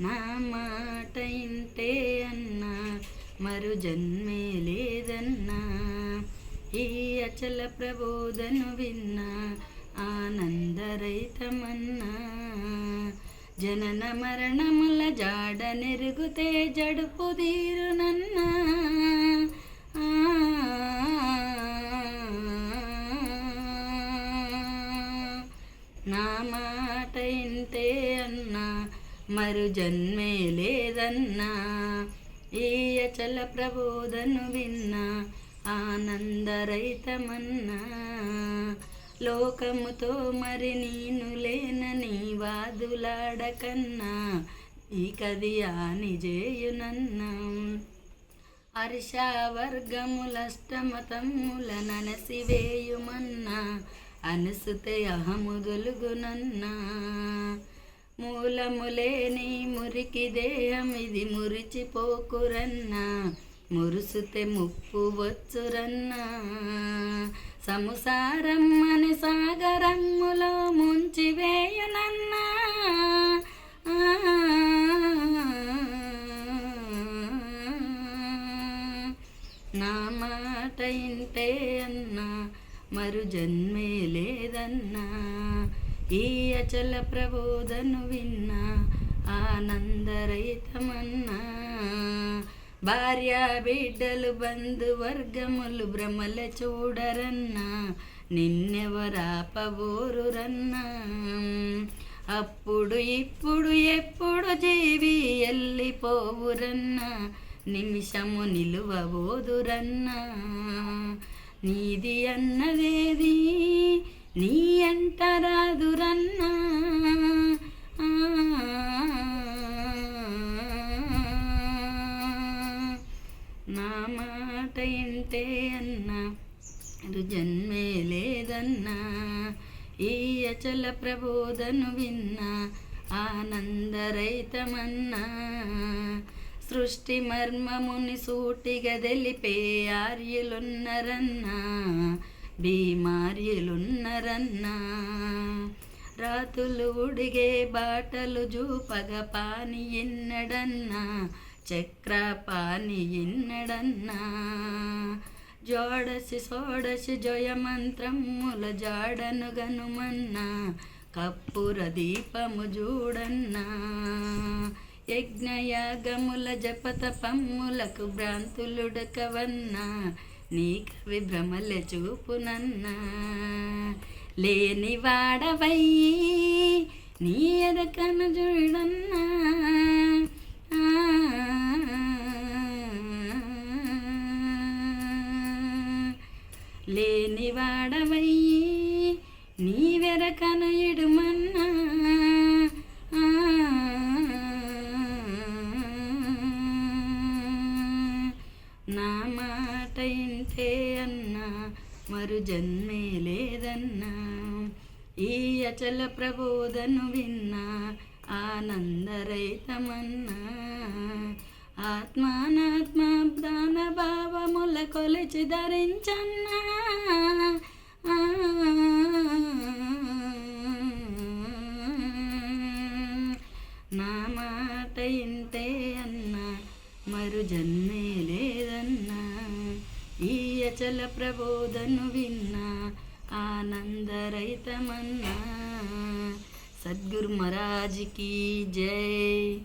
నా మాట ఇంతే అన్నా మరు జన్మే లేదన్నా. ఈ అచల ప్రబోధను విన్నా ఆనందరైతమన్నా జనన మరణముల జాడ నెరుగుతే జడుపు తీరునన్నా. మరు జన్మే లేదన్నా. ఈ అచల ప్రబోధను విన్నా ఆనందరైతమన్నా లోకముతో మరి నేను లేనని వాదులాడకన్నా. ఈ కది నిజేయునన్నా హర్షవర్గములష్టమతముల ననసివేయుమన్నా అనుసుతే అహముదొలుగునన్నా. మూలములేని మురికి దేహం ఇది మురిచిపోకురన్నా. మురుసుతే ముప్పు వచ్చురన్నా. సంసారం అని సాగరమ్ములో ముంచివేయునన్నా నా మాట ఇంటే అన్నా మరు జన్మే లేదన్నా. ఈ అచల ప్రబోధను విన్నా ఆనందరైతమన్నా భార్య బిడ్డలు బంధువర్గములు భ్రమల చూడరన్నా నిన్నెవరాపబోరురన్నా అప్పుడు ఇప్పుడు ఎప్పుడు జీవి ఎల్లిపోవురన్నా నిమిషము నిలువబోదురన్నా. నీది అన్నదేది? నీ అంట రాదురన్నా నా మాట ఎంతే అన్నా. జన్మే లేదన్నా. ఈ అచల ప్రబోధను విన్నా. ఆనందరైతమన్నా సృష్టి మర్మముని సూటిగా తెలిపే ఆర్యులున్నరన్నా. బీమార్యులున్నరన్నా రాతులు ఉడిగే బాటలు జూపగ పాని ఎన్నడన్నా. చక్ర పాని ఎన్నడన్నా. జోడసి సోడసి జయమంత్రముల జాడను గనుమన్నా. కప్పుర దీపము చూడన్నా యజ్ఞయాగముల జపతపమ్ములకు భ్రాంతులుడకవన్నా. నీ కవి చూపునన్నా లేని వాడవయ్యి నీ ఎదకను చూడన్నా. లేని వాడవయ్యి నీ వెరకను ఇడుమ ఇంతే అన్నా మరు జన్మే లేదన్నా. ఈ అచల ప్రబోధను విన్నా ఆనందరైతమన్నా ఆత్మానాత్మ ప్రాణ భావముల కొలిచి ధరించన్నా. నా మాట ఇంతే అన్నా మరు జన్మే లేదన్నా. అచల ప్రబోధను విన్నా ఆనందరైతమన్నా సద్గురు మహారాజ్కి జై.